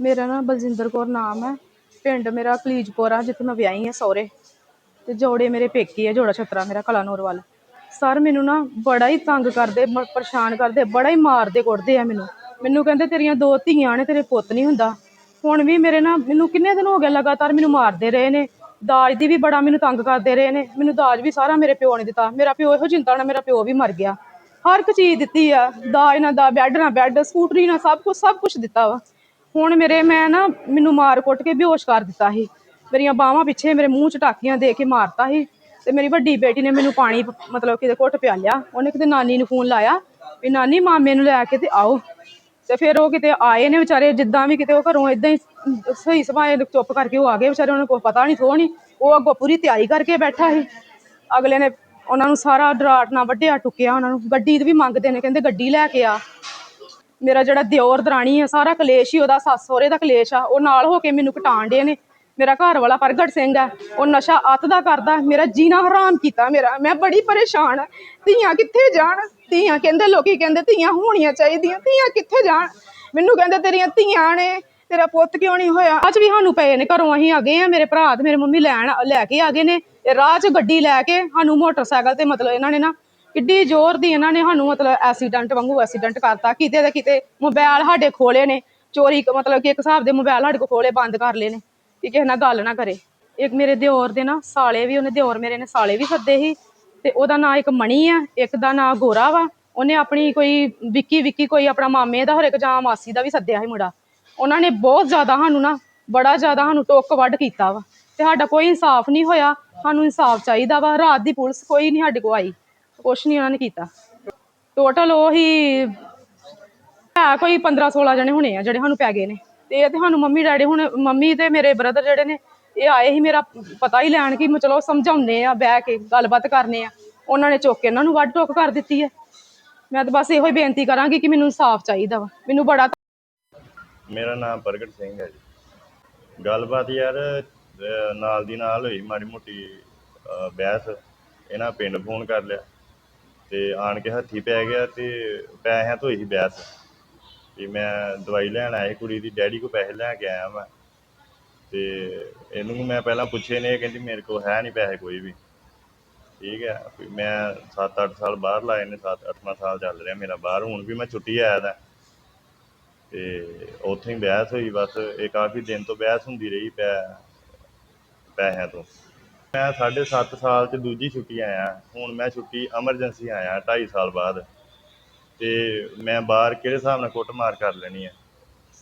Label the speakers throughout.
Speaker 1: ਮੇਰਾ ਨਾ ਬਲਜਿੰਦਰ ਕੌਰ ਨਾਮ ਹੈ। ਪਿੰਡ ਮੇਰਾ ਕਲੀਜਪੁਰ ਆ, ਜਿੱਥੇ ਮੈਂ ਵਿਆਹੀ ਹਾਂ ਸਹੁਰੇ। ਤੇ ਜੋੜੇ ਮੇਰੇ ਪੇਕੇ ਆ, ਜੋੜਾ ਛਤਰਾ ਮੇਰਾ ਕਲਾਨੌਰ ਵੱਲ। ਸਰ ਮੈਨੂੰ ਨਾ ਬੜਾ ਹੀ ਤੰਗ ਕਰਦੇ, ਮ- ਪਰੇਸ਼ਾਨ ਕਰਦੇ, ਬੜਾ ਹੀ ਮਾਰਦੇ ਕੁੱਟਦੇ ਆ ਮੈਨੂੰ। ਮੈਨੂੰ ਕਹਿੰਦੇ ਤੇਰੀਆਂ ਦੋ ਧੀਆਂ ਨੇ, ਤੇਰੇ ਪੁੱਤ ਨਹੀਂ ਹੁੰਦਾ। ਹੁਣ ਵੀ ਮੇਰੇ ਨਾ ਮੈਨੂੰ ਕਿੰਨੇ ਦਿਨ ਹੋ ਗਏ ਲਗਾਤਾਰ ਮੈਨੂੰ ਮਾਰਦੇ ਰਹੇ ਨੇ। ਦਾਜ ਦੀ ਵੀ ਬੜਾ ਮੈਨੂੰ ਤੰਗ ਕਰਦੇ ਰਹੇ ਨੇ। ਮੈਨੂੰ ਦਾਜ ਵੀ ਸਾਰਾ ਮੇਰੇ ਪਿਓ ਨੇ ਦਿੱਤਾ। ਮੇਰਾ ਪਿਓ ਇਹੋ ਚਿੰਤਾ ਨਾਲ ਮੇਰਾ ਪਿਓ ਵੀ ਮਰ ਗਿਆ। ਹਰ ਇੱਕ ਚੀਜ਼ ਦਿੱਤੀ ਆ। ਦਾਜ ਨਾ ਦਾ ਬੈੱਡ ਨਾ ਬੈੱਡ, ਸਕੂਟਰੀ ਨਾ ਸਭ ਕੁਝ ਸਭ ਕੁਝ ਦਿੱਤਾ ਵਾ। ਹੁਣ ਮੇਰੇ ਮੈਂ ਨਾ ਮੈਨੂੰ ਮਾਰ ਕੁੱਟ ਕੇ ਬੇਹੋਸ਼ ਕਰ ਦਿੱਤਾ ਸੀ। ਮੇਰੀਆਂ ਬਾਹਾਂ ਪਿੱਛੇ ਮੇਰੇ ਮੂੰਹ 'ਚ ਟਾਕੀਆਂ ਦੇ ਕੇ ਮਾਰਤਾ ਸੀ ਤੇ ਮੇਰੀ ਵੱਡੀ ਬੇਟੀ ਨੇ ਮੈਨੂੰ ਪਾਣੀ ਮਤਲਬ ਕਿਤੇ ਘੁੱਟ ਪਿਆਲਿਆ ਉਹਨੇ ਕਿਤੇ ਨਾਨੀ ਨੂੰ ਫੋਨ ਲਾਇਆ ਵੀ ਨਾਨੀ ਮਾਮੇ ਨੂੰ ਲੈ ਕੇ ਤੇ ਆਓ। ਤੇ ਫਿਰ ਉਹ ਕਿਤੇ ਆਏ ਨੇ ਵਿਚਾਰੇ ਜਿੱਦਾਂ ਵੀ ਕਿਤੇ ਉਹ ਘਰੋਂ ਇਦਾਂ ਹੀ ਸਹੀ ਸਭਾਏ ਚੁੱਪ ਕਰਕੇ ਉਹ ਆ ਗਏ। ਵਿਚਾਰੇ ਉਹਨਾਂ ਨੂੰ ਕੋਈ ਪਤਾ ਨਹੀਂ ਥੋ ਨਹੀਂ ਉਹ ਅੱਗੋਂ ਪੂਰੀ ਤਿਆਰੀ ਕਰਕੇ ਬੈਠਾ ਸੀ। ਅਗਲੇ ਨੇ ਉਹਨਾਂ ਨੂੰ ਸਾਰਾ ਡਰਾਟ ਨਾਲ ਵੱਢਿਆ, ਟੁੱਕਿਆ। ਉਹਨਾਂ ਨੂੰ ਗੱਡੀ ਦੀ ਵੀ ਮੰਗਦੇ ਨੇ, ਕਹਿੰਦੇ ਗੱਡੀ ਲੈ ਕੇ ਆ। ਮੇਰਾ ਜਿਹੜਾ ਦਿਓਰ ਦਰਾਣੀ ਆ, ਸਾਰਾ ਕਲੇਸ਼ ਹੀ ਉਹਦਾ, ਸੱਸ ਸਹੁਰੇ ਦਾ ਕਲੇਸ਼ ਆ। ਉਹ ਨਾਲ ਹੋ ਕੇ ਮੈਨੂੰ ਕਟਾਣ ਡੇ ਨੇ। ਮੇਰਾ ਘਰ ਵਾਲਾ ਪ੍ਰਗਟ ਸਿੰਘ ਆ, ਉਹ ਨਸ਼ਾ ਅੱਤ ਦਾ ਕਰਦਾ, ਮੇਰਾ ਜੀਣਾ ਹਰਾਮ ਕੀਤਾ ਮੇਰਾ। ਮੈਂ ਬੜੀ ਪਰੇਸ਼ਾਨ ਆ। ਧੀਆਂ ਕਿੱਥੇ ਜਾਣ? ਧੀਆਂ ਕਹਿੰਦੇ, ਲੋਕੀ ਕਹਿੰਦੇ ਧੀਆਂ ਹੋਣੀਆਂ ਚਾਹੀਦੀਆਂ, ਧੀਆਂ ਕਿੱਥੇ ਜਾਣ? ਮੈਨੂੰ ਕਹਿੰਦੇ, ਤੇਰੀਆਂ ਧੀਆਂ ਨੇ, ਤੇਰਾ ਪੁੱਤ ਕਿਉਂ ਨਹੀਂ ਹੋਇਆ? ਅੱਜ ਵੀ ਸਾਨੂੰ ਪਏ ਨੇ, ਘਰੋਂ ਅਸੀਂ ਆ ਗਏ ਆ, ਮੇਰੇ ਭਰਾ ਤੇ ਮੇਰੇ ਮੰਮੀ ਲੈਣ, ਲੈ ਕੇ ਆ ਗਏ ਨੇ। ਰਾਹ 'ਚ ਗੱਡੀ ਲੈ ਕੇ ਸਾਨੂੰ ਮੋਟਰਸਾਈਕਲ ਤੇ ਮਤਲਬ ਇਹਨਾਂ ਨੇ ਨਾ ਕਿੱਡੀ ਜ਼ੋਰ ਦੀ ਇਹਨਾਂ ਨੇ ਸਾਨੂੰ ਮਤਲਬ ਐਕਸੀਡੈਂਟ ਵਾਂਗੂ ਐਕਸੀਡੈਂਟ ਕਰਤਾ। ਕਿਤੇ ਤੇ ਕਿਤੇ ਮੋਬਾਈਲ ਸਾਡੇ ਖੋਲੇ ਨੇ। ਚੋਰੀ ਮਤਲਬ ਕਿ ਇੱਕ ਹਿਸਾਬ ਦੇ ਮੋਬਾਈਲ ਸਾਡੇ ਕੋਲ ਖੋਲੇ, ਬੰਦ ਕਰ ਲਏ ਨੇ। ਕਿ ਕਿਸੇ ਨਾਲ ਗੱਲ ਨਾ ਕਰੇ। ਇੱਕ ਮੇਰੇ ਦਿਓਰ ਦੇ ਨਾ ਸਾਲੇ ਵੀ, ਉਹਨੇ ਦਿਓਰ ਮੇਰੇ ਨੇ ਸਾਲੇ ਵੀ ਸੱਦੇ ਸੀ। ਤੇ ਉਹਦਾ ਨਾਂ ਇੱਕ ਮਣੀ ਆ, ਇੱਕ ਦਾ ਨਾਂ ਗੋਰਾ ਵਾ। ਉਹਨੇ ਆਪਣੀ ਕੋਈ ਵਿੱਕੀ ਵਿੱਕੀ ਕੋਈ ਆਪਣਾ ਮਾਮੇ ਦਾ ਹੋਰ ਇੱਕ ਜਾਂ ਮਾਸੀ ਦਾ ਵੀ ਸੱਦਿਆ ਸੀ ਮੁੰਡਾ। ਉਹਨਾਂ ਨੇ ਬਹੁਤ ਜ਼ਿਆਦਾ ਸਾਨੂੰ ਨਾ, ਬੜਾ ਜ਼ਿਆਦਾ ਸਾਨੂੰ ਟੋਕ ਵੱਢ ਕੀਤਾ ਵਾ। ਤੇ ਸਾਡਾ ਕੋਈ ਇਨਸਾਫ ਨਹੀਂ ਹੋਇਆ। ਸਾਨੂੰ ਇਨਸਾਫ ਚਾਹੀਦਾ ਵਾ। ਰਾਤ ਦੀ ਪੁਲਿਸ ਕੋਈ ਨਹੀਂ ਸਾਡੇ ਕੋਲ ਆਈ। ਕੁਛ ਨਹੀਂ ਉਹਨਾਂ ਨੇ ਕੀਤਾ। ਟੋਟਲ ਉਹੀ ਹੈ ਕੋਈ 15 16 ਜਣੇ ਹੋਣੇ ਆ ਜਿਹੜੇ ਸਾਨੂੰ ਪੈ ਗਏ ਨੇ। ਤੇ ਇਹ ਤੇ ਸਾਨੂੰ ਮੰਮੀ ਡੈਡੀ ਹੁਣ, ਮੰਮੀ ਤੇ ਮੇਰੇ ਬ੍ਰਦਰ ਜਿਹੜੇ ਨੇ, ਇਹ ਆਏ ਸੀ ਮੇਰਾ ਪਤਾ ਹੀ ਲੈਣ ਕਿ ਚਲੋ ਸਮਝਾਉਂਦੇ ਆ, ਬਹਿ ਕੇ ਗੱਲਬਾਤ ਕਰਨੇ ਆ। ਉਹਨਾਂ ਨੇ ਚੁੱਕ ਕੇ ਇਹਨਾਂ ਨੂੰ ਵੱਢ ਟੋਕ ਕਰ ਦਿੱਤੀ ਹੈ। ਮੈਂ ਤਾਂ ਬਸ ਇਹੋ ਹੀ ਬੇਨਤੀ ਕਰਾਂਗੀ ਕਿ ਮੈਨੂੰ ਇਨਸਾਫ ਚਾਹੀਦਾ ਵਾ। ਮੈਨੂੰ ਬੜਾ
Speaker 2: ਮੇਰਾ ਨਾਮ ਪ੍ਰਗਟ ਸਿੰਘ ਹੈ ਜੀ। ਗੱਲਬਾਤ ਯਾਰ, ਅਹ ਨਾਲ ਦੀ ਨਾਲ ਹੋਈ ਮਾੜੀ ਮੋਟੀ ਬਹਿਸ। ਇਹਨਾਂ ਪਿੰਡ ਫੋਨ ਕਰ ਲਿਆ। ਤੇ ਆਣ ਕੇ ਹੱਥੀ ਪੈ ਗਿਆ ਤੇ ਪੈਸਿਆਂ ਤੋਂ ਹੀ ਬਹਿਸ। ਵੀ ਮੈਂ ਦਵਾਈ ਲੈਣ ਆਇਆ ਸੀ, ਕੁੜੀ ਦੀ, ਡੈਡੀ ਕੋ ਪੈਸੇ ਲੈ ਕੇ ਆਇਆ ਮੈਂ ਤੇ ਇਹਨੂੰ ਮੈਂ ਪਹਿਲਾਂ ਪੁੱਛੇ ਨੇ, ਇਹ ਕਹਿੰਦੀ ਮੇਰੇ ਕੋਲ ਹੈ ਨਹੀਂ ਪੈਸੇ ਕੋਈ ਵੀ। ਠੀਕ ਹੈ, ਵੀ ਮੈਂ 7-8 ਸਾਲ ਬਾਹਰ ਲਾਏ ਨੇ 7-8ਵਾਂ ਸਾਲ ਚੱਲ ਰਿਹਾ ਮੇਰਾ ਬਾਹਰ, ਹੁਣ ਵੀ ਮੈਂ ਛੁੱਟੀ ਆਇਆ ਦਾ ਤੇ ਉੱਥੇ ਹੀ ਬਹਿਸ ਹੋਈ ਬਸ, ਇਹ ਕਾਫੀ ਦਿਨ ਤੋਂ ਬਹਿਸ ਹੁੰਦੀ ਰਹੀ ਪੈ, ਪੈਸਿਆਂ ਤੋਂ। ਮੈਂ ਸਾਢੇ ਸੱਤ ਸਾਲ ਚ ਦੂਜੀ ਛੁੱਟੀ ਆਇਆ। ਹੁਣ ਮੈਂ ਛੁੱਟੀ ਐਮਰਜੈਂਸੀ ਆਇਆ 2.5 ਸਾਲ ਬਾਅਦ। ਤੇ ਮੈਂ ਬਾਹਰ ਕਿਹੜੇ ਹਿਸਾਬ ਨਾਲ ਕੁੱਟਮਾਰ ਕਰ ਲੈਣੀ ਹੈ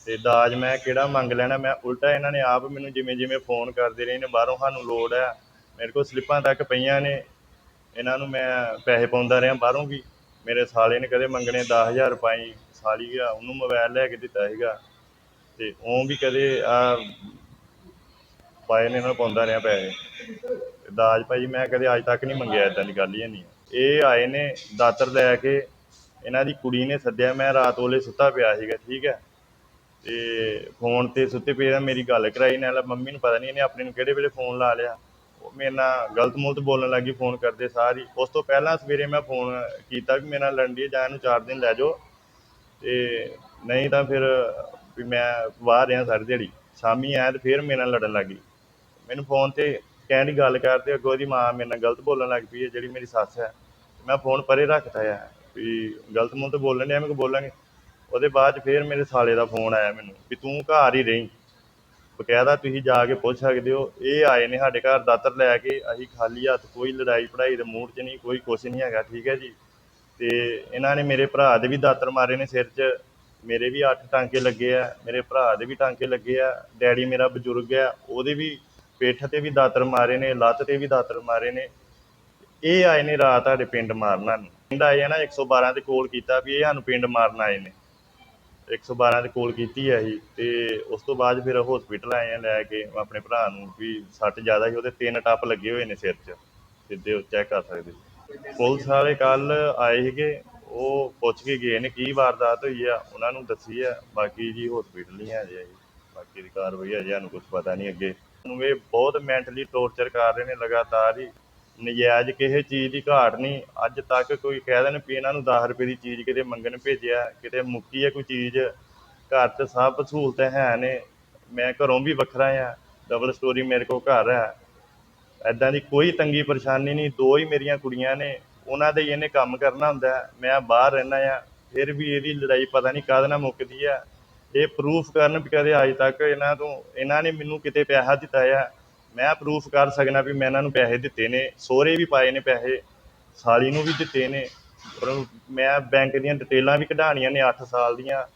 Speaker 2: ਤੇ ਦਾਜ ਮੈਂ ਕਿਹੜਾ ਮੰਗ ਲੈਣਾ? ਮੈਂ ਉਲਟਾ ਇਹਨਾਂ ਨੇ ਆਪ ਮੈਨੂੰ ਜਿਵੇਂ ਜਿਵੇਂ ਫੋਨ ਕਰਦੇ ਰਹੇ ਨੇ, ਬਾਹਰੋਂ ਸਾਨੂੰ ਲੋੜ ਹੈ ਮੇਰੇ ਕੋਲ ਸਲਿੱਪਾਂ ਤੱਕ ਪਈਆਂ ਨੇ। ਇਹਨਾਂ ਨੂੰ ਮੈਂ ਪੈਸੇ ਪਾਉਂਦਾ ਰਿਹਾ ਬਾਹਰੋਂ ਵੀ। ਮੇਰੇ ਸਾਲੇ ਨੇ ਕਦੇ ਮੰਗਣੇ 10000 ਰੁਪਏ। ਸਾਲੀ ਆ, ਉਹਨੂੰ ਮੋਬਾਈਲ ਲੈ ਕੇ ਦਿੱਤਾ ਸੀਗਾ। ਤੇ ਉਹ ਵੀ ਕਦੇ ਆ ਪਾਏ ਨੇ, ਇਹਨਾਂ ਨੂੰ ਪਾਉਂਦਾ ਰਿਹਾ ਪੈਸੇ। ਤੇ ਦਾਜ ਭਾਜੀ ਮੈਂ ਕਦੇ ਅੱਜ ਤੱਕ ਨਹੀਂ ਮੰਗਿਆ ਇਦਾਂ ਦੀ ਗੱਲ ਹੀ ਨਹੀਂ। ਇਹ ਆਏ ਨੇ ਦਾਤਰ ਲੈ ਕੇ, ਇਹਨਾਂ ਦੀ ਕੁੜੀ ਨੇ ਸੱਦਿਆ, ਮੈਂ ਰਾਤ ਵੇਲੇ ਸੁੱਤਾ ਪਿਆ ਸੀਗਾ, ਠੀਕ ਹੈ। ਤੇ ਫੋਨ ਤੇ ਸੁੱਤੇ ਪਏ ਆ, ਮੇਰੀ ਗੱਲ ਕਰਾਈ, ਨਾਲ ਮੰਮੀ ਨੂੰ ਪਤਾ ਨਹੀਂ ਇਹਨੇ ਆਪਣੇ ਨੂੰ ਕਿਹੜੇ ਵੇਲੇ ਫੋਨ ਲਾ ਲਿਆ। ਉਹ ਮੇਰੇ ਨਾਲ ਗਲਤ ਮੁਲਤ ਬੋਲਣ ਲੱਗੀ ਫੋਨ ਕਰਦੇ ਸਾਰੀ। ਉਸ ਤੋਂ ਪਹਿਲਾਂ ਸਵੇਰੇ ਮੈਂ ਫੋਨ ਕੀਤਾ ਵੀ ਮੇਰੇ ਨਾਲ ਲੜਨ ਦੀ ਜਾਂ ਇਹਨੂੰ 4 ਦਿਨ ਲੈ ਜਾਓ। ਤੇ ਨਹੀਂ ਤਾਂ ਫਿਰ ਵੀ ਮੈਂ ਬਾਹਰ ਰਿਹਾ ਸਾਰੀ ਦਿਹਾੜੀ। ਸ਼ਾਮੀ ਆਇਆ ਤੇ ਫਿਰ ਮੇਰੇ ਨਾਲ ਲੜਨ ਲੱਗੀ ਮੈਨੂੰ ਫੋਨ ਤੇ ਕਹਿਣ ਦੀ ਗੱਲ ਕਰਦੇ, ਅੱਗੋਂ ਉਹਦੀ ਮਾਂ ਮੇਰੇ ਨਾਲ ਗਲਤ ਬੋਲਣ ਲੱਗ ਪਈ ਹੈ, ਜਿਹੜੀ ਮੇਰੀ ਸੱਸ ਹੈ। ਮੈਂ ਫੋਨ ਪਰੇ ਰੱਖਤਾ ਆ ਵੀ ਗਲਤ ਮੂੰਹ ਤੇ ਬੋਲਣ ਡਿਆ, ਮੈਂ ਕੋ ਬੋਲਾਂਗੇ। ਉਹਦੇ ਬਾਅਦ 'ਚ ਫਿਰ ਮੇਰੇ ਸਾਲੇ ਦਾ ਫੋਨ ਆਇਆ ਮੈਨੂੰ ਵੀ ਤੂੰ ਘਰ ਹੀ ਰਹੀਂ। ਬਕਾਇਦਾ ਤੁਸੀਂ ਜਾ ਕੇ ਪੁੱਛ ਸਕਦੇ ਹੋ, ਇਹ ਆਏ ਨੇ ਸਾਡੇ ਘਰ ਦਾਤਰ ਲੈ ਕੇ, ਅਸੀਂ ਖਾਲੀ ਹੱਥ ਕੋਈ ਲੜਾਈ ਪੜਾਈ ਦੇ ਮੂਡ 'ਚ ਨਹੀਂ, ਕੋਈ ਕੁਛ ਨਹੀਂ ਹੈਗਾ, ਠੀਕ ਹੈ ਜੀ। ਤੇ ਇਹਨਾਂ ਨੇ ਮੇਰੇ ਭਰਾ ਦੇ ਵੀ ਦਾਤਰ ਮਾਰੇ ਨੇ ਸਿਰ 'ਚ, ਮੇਰੇ ਵੀ 8 ਟਾਂਕੇ ਲੱਗੇ ਆ, ਮੇਰੇ ਭਰਾ ਦੇ ਵੀ ਟਾਂਕੇ ਲੱਗੇ ਆ, ਡੈਡੀ ਮੇਰਾ ਬਜ਼ੁਰਗ ਆ, ਉਹਦੇ ਵੀ ਪਿੱਠ ਤੇ ਵੀ ਦਾਤਰ ਮਾਰੇ ਨੇ, ਲੱਤ ਤੇ ਵੀ ਦਾਤਰ ਮਾਰੇ ਨੇ। ਇਹ ਆਏ ਨੇ ਰਾਤ ਸਾਡੇ ਪਿੰਡ ਮਾਰਨਾ ਨੂੰ। ਪਿੰਡ ਆਏ ਆ ਨਾ 112 ਤੇ ਕੋਲ ਕੀਤਾ ਵੀ ਇਹ ਸਾਨੂੰ ਪਿੰਡ ਮਾਰਨ ਆਏ ਨੇ। 112 ਤੇ ਕੋਲ ਕੀਤੀ ਹੈ ਅਸੀਂ ਤੇ ਉਸ ਤੋਂ ਬਾਅਦ ਫਿਰ ਹਸਪੀਟਲ ਆਏ ਆ ਲੈ ਕੇ ਆਪਣੇ ਭਰਾ ਨੂੰ ਵੀ ਸੱਟ ਜ਼ਿਆਦਾ ਸੀ, ਉਹਦੇ ਤਿੰਨ ਟੱਪ ਲੱਗੇ ਹੋਏ ਨੇ ਸਿਰ 'ਚ। ਸਿੱਧੇ ਚੈੱਕ ਕਰ ਸਕਦੇ ਪੁਲਿਸ ਵਾਲੇ ਕੱਲ ਆਏ ਸੀਗੇ, ਉਹ ਪੁੱਛ ਕੇ ਗਏ ਨੇ ਕੀ ਵਾਰਦਾਤ ਹੋਈ ਆ, ਉਹਨਾਂ ਨੂੰ ਦੱਸੀ ਆ, ਬਾਕੀ ਜੀ ਹਸਪੀਟਲ ਹੀ ਆ ਜੀ ਬਾਕੀ ਦੀ ਕਾਰਵਾਈ ਅਜੇ ਸਾਨੂੰ ਕੁਝ ਪਤਾ ਨਹੀਂ ਅੱਗੇ। ਨੂੰ ਇਹ ਬਹੁਤ ਮੈਂਟਲੀ ਟੌਰਚਰ ਕਰ ਰਹੇ ਨੇ ਲਗਾਤਾਰ ਹੀ। ਨਜਾਇਜ਼ ਕਿਸੇ ਚੀਜ਼ ਦੀ ਘਾਟ ਨਹੀਂ। ਅੱਜ ਤੱਕ ਕੋਈ ਕਹਿ ਦੇਣ ਵੀ ਇਹਨਾਂ ਨੂੰ 10 ਰੁਪਏ ਦੀ ਚੀਜ਼ ਕਿਤੇ ਮੰਗਣ ਭੇਜਿਆ, ਕਿਤੇ ਮੁੱਕੀ ਹੈ ਕੋਈ ਚੀਜ਼। ਘਰ 'ਚ ਸਭ ਸਹੂਲਤਾਂ ਹੈ ਨੇ। ਮੈਂ ਘਰੋਂ ਵੀ ਵੱਖਰਾ ਆ ਡਬਲ ਸਟੋਰੀ ਮੇਰੇ ਕੋਲ ਘਰ ਹੈ। ਐਦਾਂ ਦੀ ਕੋਈ ਤੰਗੀ ਪਰੇਸ਼ਾਨੀ ਨਹੀਂ। ਦੋ ਹੀ ਮੇਰੀਆਂ ਕੁੜੀਆਂ ਨੇ। ਉਹਨਾਂ ਦੇ ਹੀ ਇਹਨੇ ਕੰਮ ਕਰਨਾ ਹੁੰਦਾ। ਮੈਂ ਬਾਹਰ ਰਹਿਣਾ ਆ ਫਿਰ ਵੀ ਇਹਦੀ ਲੜਾਈ ਪਤਾ ਨਹੀਂ ਕਾਹਦੇ ਨਾਲ ਮੁੱਕਦੀ ਆ। ਇਹ ਪ੍ਰੂਫ ਕਰਨ ਵੀ ਕਦੇ ਅੱਜ ਤੱਕ ਇਹਨਾਂ ਤੋਂ, ਇਹਨਾਂ ਨੇ ਮੈਨੂੰ ਕਿਤੇ ਪੈਸਾ ਦਿੱਤਾ ਆ। ਮੈਂ ਪ੍ਰੂਫ ਕਰ ਸਕਣਾ ਵੀ ਮੈਂ ਇਹਨਾਂ ਨੂੰ ਪੈਸੇ ਦਿੱਤੇ ਨੇ, ਸਹੁਰੇ ਵੀ ਪਾਏ ਨੇ ਪੈਸੇ, ਸਾਲੀ ਨੂੰ ਵੀ ਦਿੱਤੇ ਨੇ। ਪਰ ਮੈਂ ਬੈਂਕ ਦੀਆਂ ਡਿਟੇਲਾਂ ਵੀ ਕਢਾਣੀਆਂ ਨੇ 8 ਸਾਲ ਦੀਆਂ।